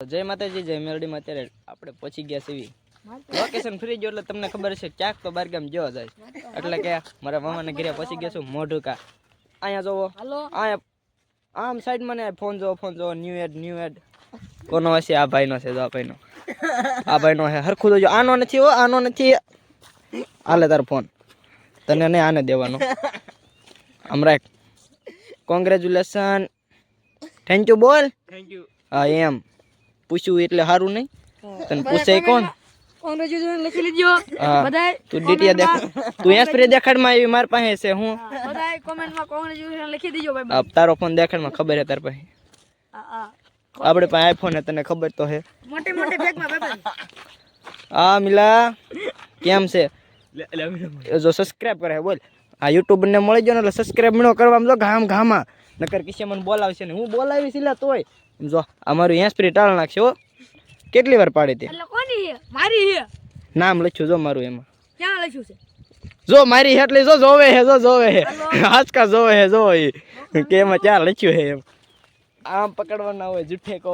જય માતાજી જય મેલડીમાં અત્યારે આપણે પહોંચી ગયા છીએ. લોકેશન ફ્રી ગયો એટલે તમને ખબર છે ક્યાંક તો બાર ગામ જોવા જાય. એટલે કે મારા મામાને ઘરે પહોંચી ગયા છું મોઢુકા. અહીંયા જોવો. અહીંયા આમ સાઈડ મને ફોન જોવો ફોન જોવો. ન્યુ એડ ન્યુ એડ કોનો હશે? આ ભાઈનો છે જો આ ભાઈનો. આ ભાઈનો છે હરખું જોજો. આનો નથી હો આનો નથી. આલે તારો ફોન. તને નહીં આને દેવાનો. આમ રાખ. કોંગ્રેચ્યુલેશન થેન્ક યુ બોલ. થેન્ક યુ હા એમ. પૂછ્યું એટલે સારું નહીં. તને પૂછે કોણ? લખી લીધો હા. બધાય તું ડીટીયા દેખાડ તું એસ્પ્રે દેખાડમાં આવી માર પાસે છે હું? બધાય કોમેન્ટમાં કોંગ્રેચ્યુલેશન લખી દેજો ભાઈ તારો ફોન દેખાડમાં ખબર હે તાર પાસે. આપણે પાસે આઈફોન હે તને ખબર તો હે. મોટી મોટી બેગમાં ભાઈ આ મિલા કેમ છે? જો સબસ્ક્રાઇબ કરે બોલ. આ યુટ્યુબ ને મળી ગયો ને એટલે સબસ્ક્રાઇબ નો કરવા જો ઘામ ઘામાં નકર કિસે મને બોલાવશે ને હું બોલાવીશ એટલે તોય. જો અમારું એસ્પ્રે ટાળ નાખશે હો. કેટલી વાર પાડી તે? એટલે કોની છે મારી છે નામ લખ્યું જો મારું એમાં. ક્યાં લખ્યું છે? જો મારી હેટલી જો જોવે હે જો જોવે હે. આજકા જોવે હે જો એ કે એમાં ચાર લખ્યું હે એમ. આમ પકડવાના હોય જુઠ્ઠે કો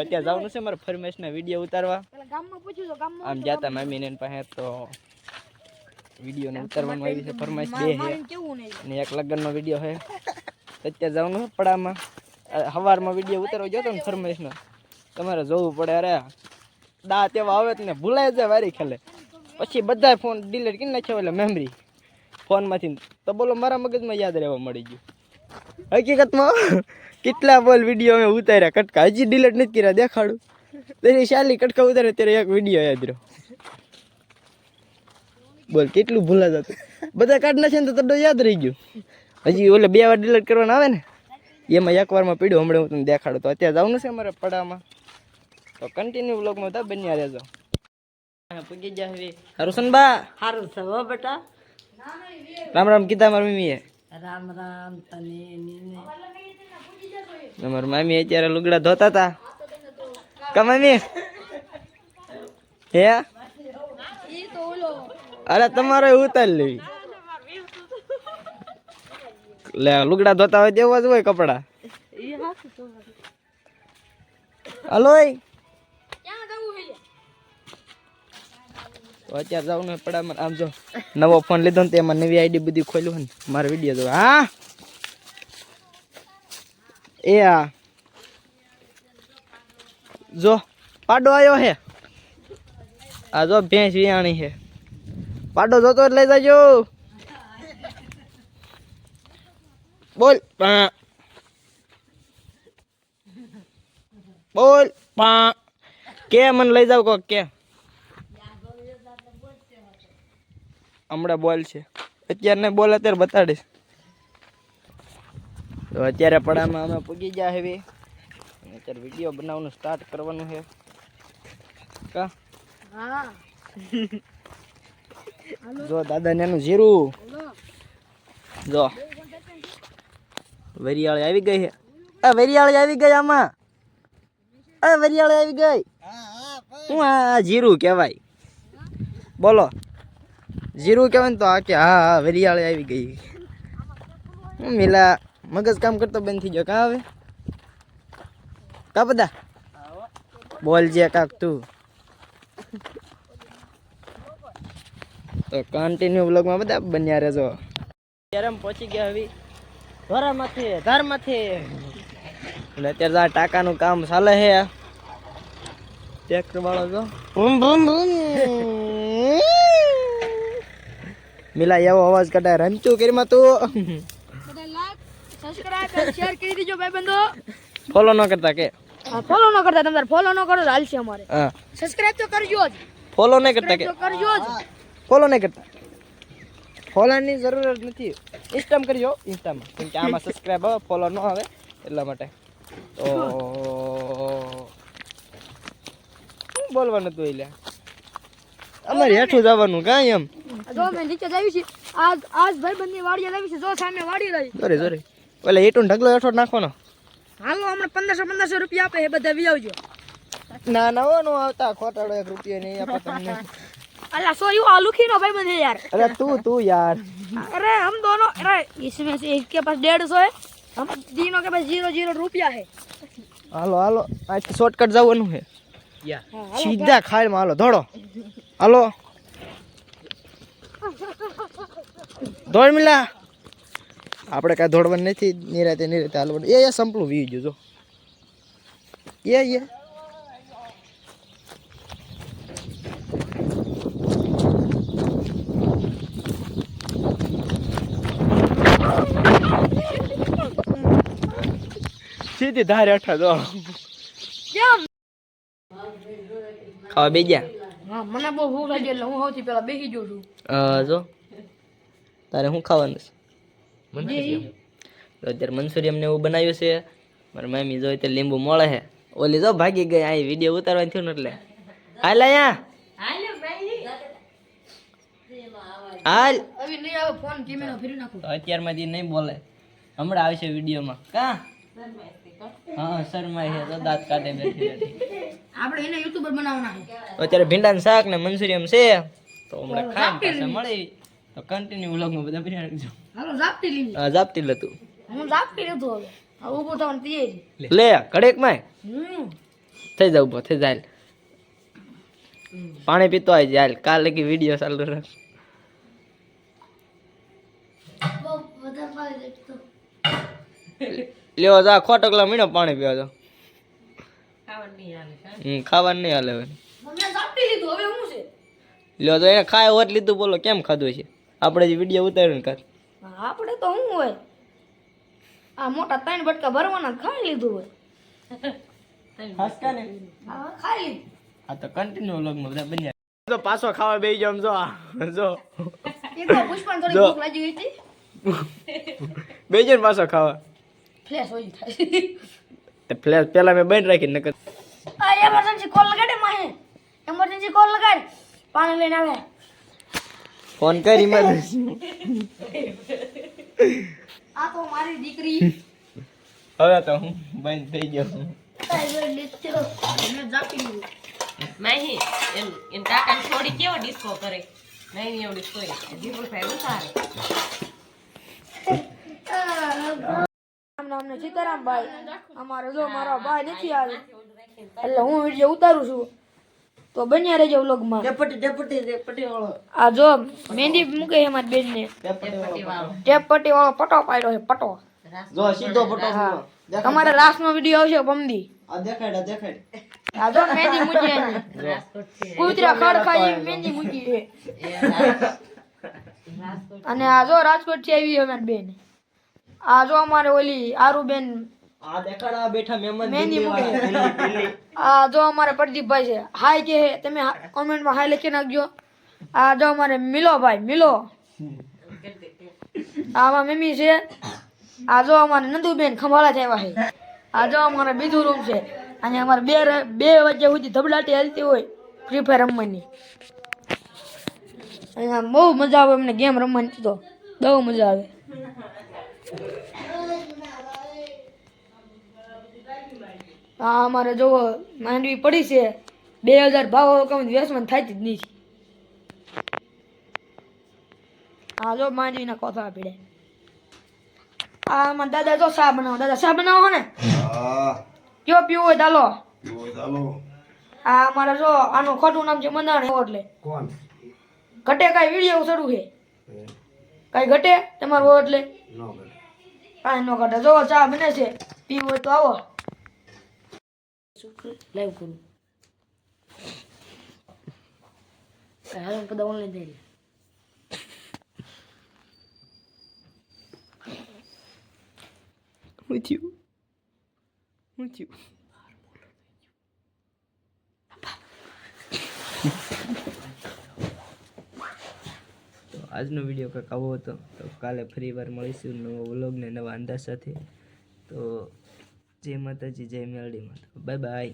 અત્યારે જવાનું છે મારે ફરમેશના વીડિયો ઉતારવા. પેલા ગામમાં પૂછ્યું તો ગામમાં આમ જાતા મામીને એની પાસે તો વીડિયો ને ઉતારવાનું આવી છે ફરમાઈશ બે હે. મારીને કેવું નહીં. અને એક લગ્નનો વીડિયો છે અત્યારે જવાનું છે પડામાં. અ, હવારમાં વીડિયો ઉતારવા જતો ને ફરમાઈશનો તમારે જોવું પડે અરે દા તેવા આવે ને ભૂલાય જાય વારી ખેલે. પછી બધા ફોન ડિલીટ કરી નાખ્યો એટલે મેમરી ફોનમાંથી તો બોલો મારા મગજમાં યાદ રહેવા મળી ગયું. હકીકતમાં કેટલા બોલ વીડિયો મેં ઉતાર્યા. કટકા. હજી ડિલીટ નથી કર્યા દેખાડું. તેની શાલી કટકા ઉતારે ત્યારે એક વીડિયો યાદ રહ્યો. બોલ કેટલું ભૂલા જતું. બધા કાઢ નાખે ને તો તડો યાદ રહી ગયું. હજી ઓલે બે વાર ડિલીટ કરવાના આવે ને? એમાં એક વારમાં પીડ્યું હમણાં હું તમને દેખાડું તો. અત્યારે જવાનું છે અમારે પડામાં તો કન્ટિન્યુ વ્લોગમાં તો બન્યા રહેજો. પૂગી ગયા હવે હરુસનબા સારું છે હો બેટા. રામ રામ કીધા મારી મમ્મીએ. રામ રામ તને નીને અમારી મમ્મી અત્યારે લુગડા ધોતા હતા કા મમ્મી હે? ઈ તો ઓલો. અરે તમારે ઉતાર લેવી. લે લુગડા ધોતા હોય તેવા જ હોય કપડા. હલો અત્યારે જવું ને પડામાં. આમ જો નવો ફોન લીધો ને તો એમાં નવી આઈડી બધી ખોલ્યું ને. મારો વીડિયો જો હા? એ આ. જો પાડો આવ્યો હે. આ જો ભેંસ વિયાણી છે પાડો જોતો લઈ જાજો. બોલ. પા. બોલ. પા. કે મને લઈ જાવ કોક કે. હમણાં બોલ છે. અત્યારે નહીં બોલ અત્યારે બતાડીશ. તો અત્યારે પડામાં અમે પૂગી ગયા હવે અત્યારે વીડિયો બનાવવાનું સ્ટાર્ટ કરવાનું છે કા? હા. જો દાદા ને એનું જીરું જો. વરિયાળી આવી ગઈ છે આ વરિયાળી આવી ગઈ આમાં. આ વરિયાળી આવી ગઈ. હું આ જીરું કહેવાય? બોલો. જીરું કહેવાય ને તો આ કે હા હા વરિયાળી આવી ગઈ. હું મિલા મગજ કામ કરતો બંધ થઈ ગયો કા હવે? કા બધા? બોલ જે કાક તું. તો કન્ટિન્યુ બ્લોગમાં બધા બન્યા રહેજો. ત્યારે પહોંચી ગયા હવે. ધોરામાંથી ધારમાંથી. એટલે અત્યારે આ ટાકાનું કામ ચાલે છે. ટ્રેક્ટર વાળો જો. ભૂમ ભૂમ ભૂમ. મિલા એવો અવાજ કઢાય. રંચું કરીમાં તું. બધા સબસ્ક્રાઇબ શેર કરી દેજો ભાઈબંધો. ફોલો ન કરતા કે? ફોલો ન કરતા તમે ફોલો ન કરો તો હાલશે અમારે. હા. સબસ્ક્રાઇબ તો કરજો જ. ફોલો નહીં કરતા કે? કરજો જ. ફોલો નહીં કરતા. ફોલોની જરૂર જ નથી. ઇન્સ્ટામાં કરજો ઇન્સ્ટામાં કેમ કે આમાં સબસ્ક્રાઈબ આવે ફોલો ન આવે એટલા માટે. તો શું બોલવાનું હતું એટલે અમારે હેઠું જવાનું કાંઈ એમ. જો મેં નીચે જાવી છે. આજ આજ ભાઈબંધની વાડી લાવી છે. જો સામે વાડી રહી સોરી સોરી. ઓલે હેઠું ઢગલો હેઠો નાખવાનો. હાલો હમણાં પંદરસો પંદરસો રૂપિયા આપે એ બધા વી આવજો ના ના નો આવતા. ખોટાડો એક રૂપિયા નહીં આપે તમને. અલા સો યુ आलू खी नो भाई बंधे यार અરે તું તું યાર अरे हम दोनों अरे इसमें से एक के पास डेढ़ सौ है हम तीनों के पास जीरो जीरो रुपया है હાલો હાલો આજથી શોર્ટકટ જવાનું છે હા, હાલો. સીધા ખાડમાં હાલો ધોડો હાલો દોડ મિલા આપણે કાંઈ દોડવાનું નથી નિરાતે નિરાતે હાલવાનું એ એ સંપલું વી ગયું જો એ એ સીધી ધારે અઠા દો. કેમ? ખાવા બે ગયા? મને બહુ ભૂખ લાગી એટલે હું સૌથી પેલા બેસી જઉં છું. જો. તારે શું ખાવાનું છે? અત્યારે મનસુરિયમ ને એવું બનાવ્યું છે. મારી મમ્મી જોઈ તો લીંબુ મળે છે. ઓલી જો ભાગી ગઈ આ વીડિયો ઉતારવા થયું ને એટલે. હાલ અહીંયા. હાલ. હવે નહીં આવે ફોન કેમેરા ફેરી નાખું. અત્યારમાંથી નહીં બોલે. હમણાં આવશે વિડીયોમાં. કા? હા શરમાય છે તો દાંત કાઢે બેઠી બેઠી. આપણે એને યુટ્યુબર બનાવવાના છે. અત્યારે ભીંડાનું શાક ને મંચુરિયમ છે તો હમણાં મળી. તો કન્ટિન્યુ વ્લોગમાં બધા બિહાર રાખજો હાલો ઝાપટી લીધી. હા જાપતી લેતું હું ઝાપટી લીધું હવે. હવે ઊભું થવાની તૈયારી. લે. ઘડેકમાં થઈ જાવ ઊભો થઈ જાય પાણી પીતો આવી જાય કાલે કે વીડિયો ચાલુ રાખ લ્યો જા ખોટકલા મીણો પાણી પીવા તો હમ ખાવાનું નહીં હાલે હવે. મમ્મીએ ઝાપટી લીધું હવે શું છે? લ્યો તો એને ખાય હોત લીધું બોલો કેમ ખાધું છે? આપણે જે વીડિયો ઉતાર્યો ને કાલ. આપણે તો શું હોય? આ મોટા ત્રણ બટકા ભરવાના ખાઈ લીધું હોય. હા ખાઈ લીધું. આ તો કન્ટિન્યુ વ્લોગમાં બધા બન્યા. તો પાછો ખાવા બેસી જાવ જો જો. પુષ્પાને થોડી ભૂખ લાગી ગઈ હતી. બેસી પાછો ખાવા. ફ્લેશ હોય થાય. તો ફ્લેશ પેલા મેં બંધ રાખી નકર આ એમરજન્સી કોલ લગાડે માહે. Emergency call લગાડ. પાણી લઈને આવે. ફોન કરી ઇમરજન્સી આ તો મારી દીકરી. હવે તો હું બંધ થઈ ગયો મેં ઝાપટી લીધું નહીં એમ એમ કાકાને છોડી કેવો ડિસ્કો કરે? નહીં નહીં એવો ડિસ્કો જીવનભાઈ ઉતારે. નામ સીતારામ ભાઈ અમારે જો મારા ભાઈ નથી આવ્યો. એટલે હું વીડિયો ઉતારું છું. તો બન્યા રહેજો વ્લોગમાં ડેપટી ડેપટી ડેપટી વાળો. આ જો મહેંદી મૂકે છે મારી બેનને. ડેપટી વાળો વાળો. પટો પાડ્યો છે પટો જો સીધો પટો હા. તમારે લાસ્ટનો વીડિયો આવશે પમદી આ દેખાડ આ દેખાડ આ જો મહેંદી મૂકી એની કૂતરા ખડ ખાઈ મહેંદી મૂકી છે. અને આ જો રાજકોટથી આવી છે મારી બેન. આ જો અમારે ઓલી આરુબેન આ દેખાડા બેઠા મહેમાન મેની. આ જો અમારે પ્રદીપભાઈ છે. હાય કે તમે કોમેન્ટમાં હાય લખી નાખજો. આ જો અમારે મિલો ભાઈ મિલો. આમાં મમ્મી છે. આ જો અમારે નંદુબેન ખંભાળા થયા છે. આ જો અમારે બીજું રૂમ છે. અને અમારે બે બે વચ્ચે સુધી ધબડાટી હાલતી હોય ફ્રી ફાયર રમવાની. અહીંયા બહુ મજા આવે અમને ગેમ રમવાની તો. બહુ મજા આવે. આ અમારે જો માંડવી પડી છે. બે હજાર ભાવ કમ વ્યસમાં થાય જ નહીં હા જો માંડવીના કોથળા પીડે આ અમારા દાદા જો શા બનાવો? દાદા શા બનાવો ને? કયો પીવો હોય ચાલો આ અમારે જો આનું ખોટું નામ છે મંદાણ એટલે. કોણ? ઘટે કાંઈ વીડિયો શરૂ છે? કાંઈ ઘટે તમારું એટલે? નો કાઢો. જો ચા બને છે. પીવું હોય તો આવો. લાઈવ કરું. હાલો બધા ઓનલાઈન થઈ શું થયું? શું થયું? આજનો વીડિયો કંઈક આવો હતો. તો કાલે ફરી વાર મળીશું નવો વ્લોગ ને નવા અંદાજ સાથે. તો જય માતાજી, જય મેલડી માતા. Bye bye